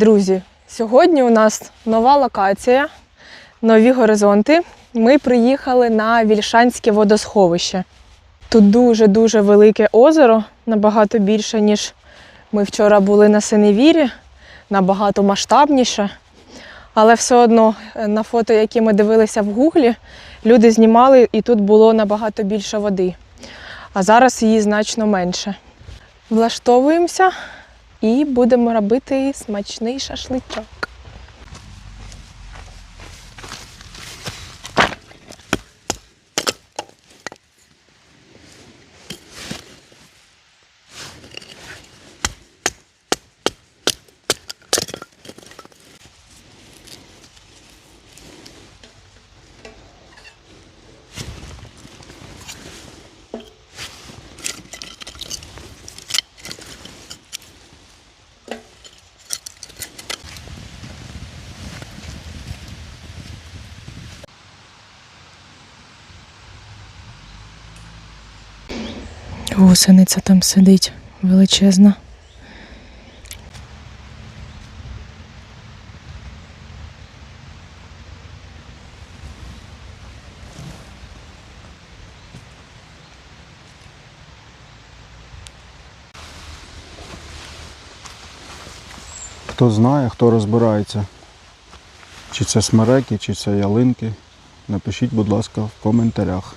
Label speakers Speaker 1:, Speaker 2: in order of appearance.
Speaker 1: Друзі, сьогодні у нас нова локація нові горизонти. Ми приїхали на Вільшанське водосховище. Тут дуже-дуже велике озеро, набагато більше, ніж ми вчора були на Синевірі, набагато масштабніше. Але все одно е, на фото, які ми дивилися в Гуглі, люди знімали і тут було набагато більше води. А зараз її значно менше. Влаштовуємося і будемо робити смачний шашличок. Гусениця там сидить величезна.
Speaker 2: Хто знає, хто розбирається, чи це смереки, чи це ялинки, напишіть, будь ласка, в коментарях.